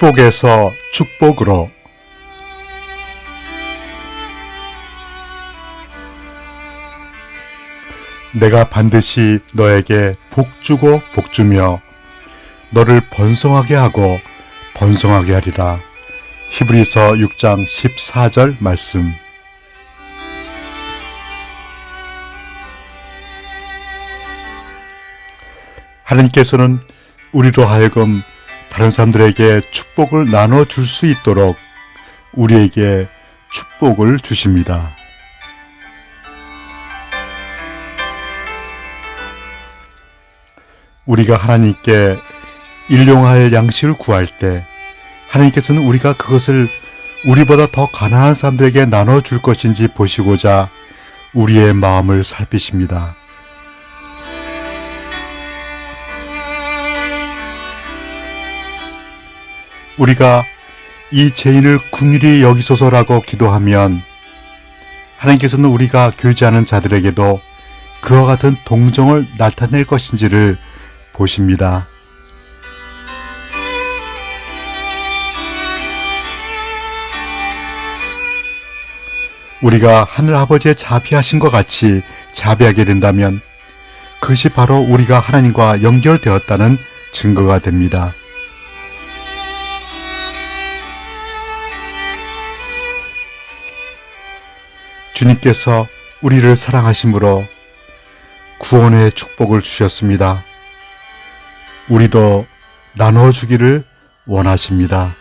축복에서 축복으로 내가 반드시 너에게 복 주고 복 주며 너를 번성하게 하고 번성하게 하리라. 히브리서 6장 14절 말씀. 하나님께서는 우리로 하여금 다른 사람들에게 축복을 나눠 줄 수 있도록 우리에게 축복을 주십니다. 우리가 하나님께 일용할 양식을 구할 때 하나님께서는 우리가 그것을 우리보다 더 가난한 사람들에게 나눠 줄 것인지 보시고자 우리의 마음을 살피십니다. 우리가 이 죄인을 긍휼히 여기소서라고 기도하면 하나님께서는 우리가 교제하는 자들에게도 그와 같은 동정을 나타낼 것인지를 보십니다. 우리가 하늘 아버지의 자비하신 것 같이 자비하게 된다면 그것이 바로 우리가 하나님과 연결되었다는 증거가 됩니다. 주님께서 우리를 사랑하심으로 구원의 축복을 주셨습니다. 우리도 나눠주기를 원하십니다.